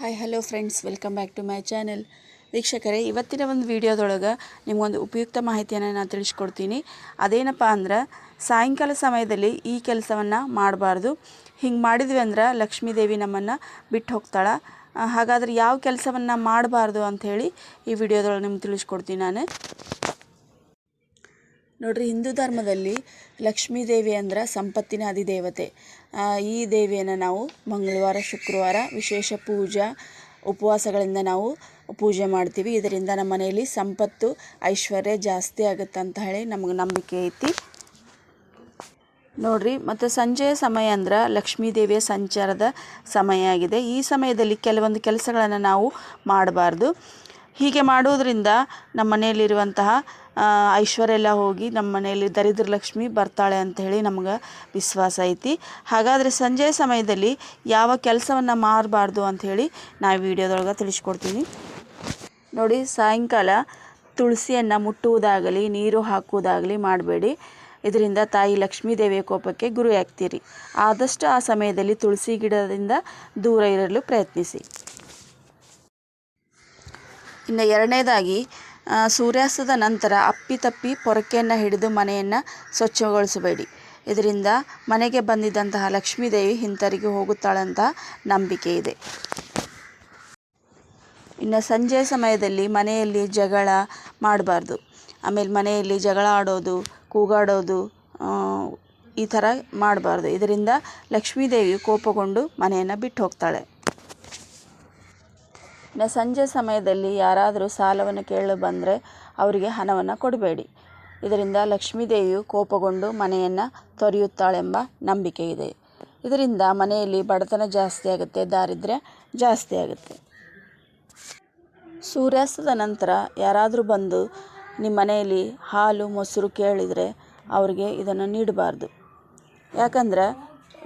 Hi hello friends welcome back to my channel ವೀಕ್ಷಕರೇ, ಇವತ್ತಿನ ಒಂದು ವಿಡಿಯೋದೊಳಗೆ ನಿಮಗೊಂದು ಉಪಯುಕ್ತ ಮಾಹಿತಿಯನ್ನು ನಾನು ತಿಳಿಸ್ಕೊಡ್ತೀನಿ. ಅದೇನಪ್ಪ ಅಂದ್ರೆ, ಸಾಯಂಕಾಲ ಸಮಯದಲ್ಲಿ ಈ ಕೆಲಸವನ್ನು ಮಾಡಬಾರ್ದು. ಹಿಂಗೆ ಮಾಡಿದ್ವಿ ಅಂದ್ರೆ ಲಕ್ಷ್ಮೀದೇವಿ ನಮ್ಮನ್ನು ಬಿಟ್ಟು ಹೋಗ್ತಾಳೆ. ಹಾಗಾದ್ರೆ ಯಾವ ಕೆಲಸವನ್ನು ಮಾಡಬಾರ್ದು ಅಂಥೇಳಿ ಈ ವಿಡಿಯೋದೊಳಗೆ ನಿಮ್ಗೆ ತಿಳಿಸ್ಕೊಡ್ತೀನಿ ನಾನು. ನೋಡ್ರಿ, ಹಿಂದೂ ಧರ್ಮದಲ್ಲಿ ಲಕ್ಷ್ಮೀ ದೇವಿ ಅಂದ್ರೆ ಸಂಪತ್ತಿನ ಅಧಿದೇವತೆ. ಈ ದೇವಿಯನ್ನು ನಾವು ಮಂಗಳವಾರ, ಶುಕ್ರವಾರ ವಿಶೇಷ ಪೂಜಾ ಉಪವಾಸಗಳಿಂದ ನಾವು ಪೂಜೆ ಮಾಡ್ತೀವಿ. ಇದರಿಂದ ನಮ್ಮ ಮನೆಯಲ್ಲಿ ಸಂಪತ್ತು, ಐಶ್ವರ್ಯ ಜಾಸ್ತಿ ಆಗುತ್ತೆ ಅಂತ ಹೇಳಿ ನಮಗೆ ನಂಬಿಕೆ ಐತಿ. ನೋಡ್ರಿ, ಮತ್ತು ಸಂಜೆಯ ಸಮಯ ಅಂದ್ರೆ ಲಕ್ಷ್ಮೀ ದೇವಿಯ ಸಂಚಾರದ ಸಮಯ ಆಗಿದೆ. ಈ ಸಮಯದಲ್ಲಿ ಕೆಲವೊಂದು ಕೆಲಸಗಳನ್ನು ನಾವು ಮಾಡಬಾರ್ದು. ಹೀಗೆ ಮಾಡುವುದರಿಂದ ನಮ್ಮ ಮನೆಯಲ್ಲಿರುವಂತಹ ಐಶ್ವರ್ಯ ಎಲ್ಲ ಹೋಗಿ ನಮ್ಮ ಮನೆಯಲ್ಲಿ ದರಿದ್ರ ಲಕ್ಷ್ಮಿ ಬರ್ತಾಳೆ ಅಂತ ಹೇಳಿ ನಮ್ಗೆ ವಿಶ್ವಾಸ ಐತಿ. ಹಾಗಾದರೆ ಸಂಜೆ ಸಮಯದಲ್ಲಿ ಯಾವ ಕೆಲಸವನ್ನು ಅಂತ ಅಂಥೇಳಿ ನಾ ವಿಡಿಯೋದೊಳಗೆ ತಿಳಿಸ್ಕೊಡ್ತೀನಿ. ನೋಡಿ, ಸಾಯಂಕಾಲ ತುಳಸಿಯನ್ನು ಮುಟ್ಟುವುದಾಗಲಿ, ನೀರು ಹಾಕುವುದಾಗಲಿ ಮಾಡಬೇಡಿ. ಇದರಿಂದ ತಾಯಿ ಲಕ್ಷ್ಮೀ ದೇವಿಯ ಕೋಪಕ್ಕೆ ಗುರಿಯಾಗ್ತೀರಿ ಆದಷ್ಟು ಆ ಸಮಯದಲ್ಲಿ ತುಳಸಿ ಗಿಡದಿಂದ ದೂರ ಇರಲು ಪ್ರಯತ್ನಿಸಿ. ಇನ್ನು ಎರಡನೇದಾಗಿ ಸೂರ್ಯಾಸ್ತದ ನಂತರ ಅಪ್ಪಿತಪ್ಪಿ ಪೊರಕೆಯನ್ನು ಹಿಡಿದು ಮನೆಯನ್ನು ಸ್ವಚ್ಛಗೊಳಿಸಬೇಡಿ. ಇದರಿಂದ ಮನೆಗೆ ಬಂದಿದ್ದಂತಹ ಲಕ್ಷ್ಮೀದೇವಿ ಹಿಂತರಿಗೆ ಹೋಗುತ್ತಾಳಂತ ನಂಬಿಕೆ ಇದೆ. ಇನ್ನು ಸಂಜೆ ಸಮಯದಲ್ಲಿ ಮನೆಯಲ್ಲಿ ಜಗಳ ಮಾಡಬಾರ್ದು. ಆಮೇಲೆ ಮನೆಯಲ್ಲಿ ಜಗಳ ಆಡೋದು, ಕೂಗಾಡೋದು ಈ ಥರ ಮಾಡಬಾರ್ದು. ಇದರಿಂದ ಲಕ್ಷ್ಮೀದೇವಿ ಕೋಪಗೊಂಡು ಮನೆಯನ್ನು ಬಿಟ್ಟು ಹೋಗ್ತಾಳೆ. ಇನ್ನು ಸಂಜೆ ಸಮಯದಲ್ಲಿ ಯಾರಾದರೂ ಸಾಲವನ್ನು ಕೇಳಲು ಬಂದರೆ ಅವರಿಗೆ ಹಣವನ್ನು ಕೊಡಬೇಡಿ. ಇದರಿಂದ ಲಕ್ಷ್ಮೀದೇವಿಯು ಕೋಪಗೊಂಡು ಮನೆಯನ್ನು ತೊರೆಯುತ್ತಾಳೆಂಬ ನಂಬಿಕೆ ಇದೆ. ಇದರಿಂದ ಮನೆಯಲ್ಲಿ ಬಡತನ ಜಾಸ್ತಿ ಆಗುತ್ತೆ, ದಾರಿದ್ರ್ಯ ಜಾಸ್ತಿ ಆಗುತ್ತೆ. ಸೂರ್ಯಾಸ್ತದ ನಂತರ ಯಾರಾದರೂ ಬಂದು ನಿಮ್ಮ ಮನೆಯಲ್ಲಿ ಹಾಲು, ಮೊಸರು ಕೇಳಿದರೆ ಅವರಿಗೆ ಇದನ್ನು ನೀಡಬಾರ್ದು. ಯಾಕಂದ್ರೆ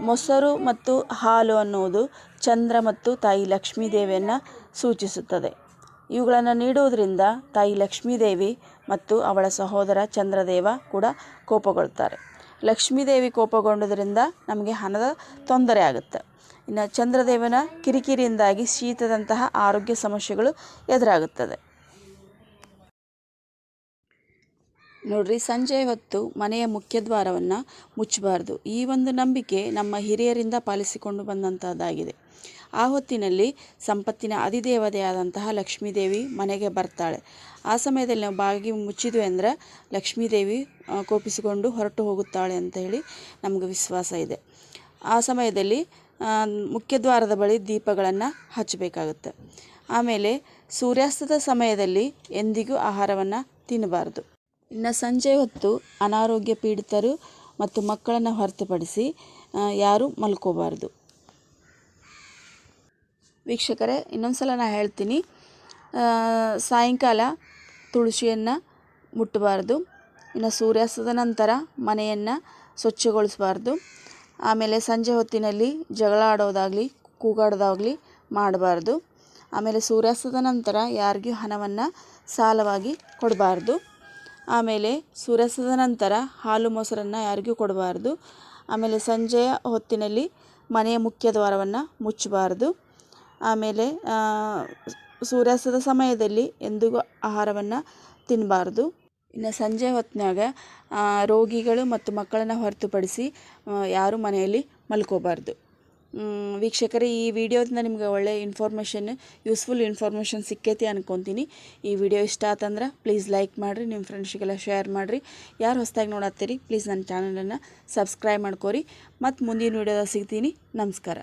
ಮೊಸರು ಮತ್ತು ಹಾಲು ಅನ್ನುವುದು ಚಂದ್ರ ಮತ್ತು ತಾಯಿ ಲಕ್ಷ್ಮೀ ದೇವಿಯನ್ನು ಸೂಚಿಸುತ್ತದೆ. ಇವುಗಳನ್ನು ನೀಡುವುದರಿಂದ ತಾಯಿ ಲಕ್ಷ್ಮೀದೇವಿ ಮತ್ತು ಅವಳ ಸಹೋದರ ಚಂದ್ರದೇವ ಕೂಡ ಕೋಪಗೊಳ್ತಾರೆ. ಲಕ್ಷ್ಮೀದೇವಿ ಕೋಪಗೊಂಡುದರಿಂದ ನಮಗೆ ಹಣದ ತೊಂದರೆ ಆಗುತ್ತೆ. ಇನ್ನು ಚಂದ್ರದೇವನ ಕಿರಿಕಿರಿಯಿಂದಾಗಿ ಶೀತದಂತಹ ಆರೋಗ್ಯ ಸಮಸ್ಯೆಗಳು ಎದುರಾಗುತ್ತದೆ. ನೋಡ್ರಿ, ಸಂಜೆ ಹೊತ್ತು ಮನೆಯ ಮುಖ್ಯದ್ವಾರವನ್ನು ಮುಚ್ಚಬಾರ್ದು. ಈ ಒಂದು ನಂಬಿಕೆ ನಮ್ಮ ಹಿರಿಯರಿಂದ ಪಾಲಿಸಿಕೊಂಡು ಬಂದಂಥದ್ದಾಗಿದೆ ಆ ಹೊತ್ತಿನಲ್ಲಿ ಸಂಪತ್ತಿನ ಅಧಿದೇವತೆಯಾದಂತಹ ಲಕ್ಷ್ಮೀದೇವಿ ಮನೆಗೆ ಬರ್ತಾಳೆ. ಆ ಸಮಯದಲ್ಲಿ ನಾವು ಬಾಗಿ ಮುಚ್ಚಿದ್ವಿ ಅಂದರೆ ಲಕ್ಷ್ಮೀದೇವಿ ಕೋಪಿಸಿಕೊಂಡು ಹೊರಟು ಹೋಗುತ್ತಾಳೆ ಅಂತ ಹೇಳಿ ನಮಗೆ ವಿಶ್ವಾಸ ಇದೆ. ಆ ಸಮಯದಲ್ಲಿ ಮುಖ್ಯದ್ವಾರದ ಮುಖ್ಯ ದ್ವಾರದ ಬಳಿ ದೀಪಗಳನ್ನು ಹಚ್ಚಬೇಕಾಗುತ್ತೆ. ಆಮೇಲೆ ಸೂರ್ಯಾಸ್ತದ ಸಮಯದಲ್ಲಿ ಎಂದಿಗೂ ಆಹಾರವನ್ನು ತಿನ್ನಬಾರ್ದು. ಇನ್ನು ಸಂಜೆ ಹೊತ್ತು ಅನಾರೋಗ್ಯ ಪೀಡಿತರು ಮತ್ತು ಮಕ್ಕಳನ್ನು ಹೊರತುಪಡಿಸಿ ಯಾರೂ ಮಲ್ಕೋಬಾರ್ದು. ವೀಕ್ಷಕರೇ ಇನ್ನೊಂದು ಸಲ ನಾನು ಹೇಳ್ತೀನಿ ಸಾಯಂಕಾಲ ತುಳಸಿಯನ್ನು ಮುಟ್ಟಬಾರ್ದು, ಇನ್ನು ಸೂರ್ಯಾಸ್ತದ ನಂತರ ಮನೆಯನ್ನು ಸ್ವಚ್ಛಗೊಳಿಸಬಾರ್ದು, ಆಮೇಲೆ ಸಂಜೆ ಹೊತ್ತಿನಲ್ಲಿ ಜಗಳ ಆಡೋದಾಗಲಿ, ಕೂಗಾಡೋದಾಗಲಿ ಮಾಡಬಾರ್ದು, ಆಮೇಲೆ ಸೂರ್ಯಾಸ್ತದ ನಂತರ ಯಾರಿಗೂ ಹಣವನ್ನು ಸಾಲವಾಗಿ ಕೊಡಬಾರ್ದು. ಆಮೇಲೆ ಸೂರ್ಯಾಸ್ತದ ನಂತರ ಹಾಲು ಮೊಸರನ್ನು ಯಾರಿಗೂ ಕೊಡಬಾರ್ದು. ಆಮೇಲೆ ಸಂಜೆಯ ಹೊತ್ತಿನಲ್ಲಿ ಮನೆಯ ಮುಖ್ಯ ದ್ವಾರವನ್ನು ಮುಚ್ಚಬಾರ್ದು. ಆಮೇಲೆ ಸೂರ್ಯಾಸ್ತದ ಸಮಯದಲ್ಲಿ ಎಂದಿಗೂ ಆಹಾರವನ್ನು ತಿನ್ನಬಾರ್ದು ಇನ್ನು ಸಂಜೆ ಹೊತ್ತಿನಾಗ ರೋಗಿಗಳು ಮತ್ತು ಮಕ್ಕಳನ್ನು ಹೊರತುಪಡಿಸಿ ಯಾರೂ ಮನೆಯಲ್ಲಿ ಮಲ್ಕೋಬಾರ್ದು. ವೀಕ್ಷಕರೇ, ಈ ವಿಡಿಯೋದಿಂದ ನಿಮ್ಗೆ ಒಳ್ಳೆಯ ಇನ್ಫಾರ್ಮೇಷನ್ ಯೂಸ್ಫುಲ್ ಇನ್ಫಾರ್ಮೇಷನ್ ಸಿಕ್ಕೈತಿ ಅನ್ಕೊತೀನಿ. ಈ ವಿಡಿಯೋ ಇಷ್ಟ ಆತಂದ್ರೆ ಪ್ಲೀಸ್ ಲೈಕ್ ಮಾಡಿರಿ ನಿಮ್ಮ ಫ್ರೆಂಡ್ಸಿಗೆಲ್ಲ ಶೇರ್ ಮಾಡಿರಿ. ಯಾರು ಹೊಸದಾಗಿ ನೋಡತ್ತೀರಿ ಪ್ಲೀಸ್ ನನ್ನ ಚಾನಲನ್ನು ಸಬ್ಸ್ಕ್ರೈಬ್ ಮಾಡ್ಕೋರಿ. ಮತ್ತು ಮುಂದಿನ ವಿಡಿಯೋದಾಗ ಸಿಗ್ತೀನಿ. ನಮಸ್ಕಾರ.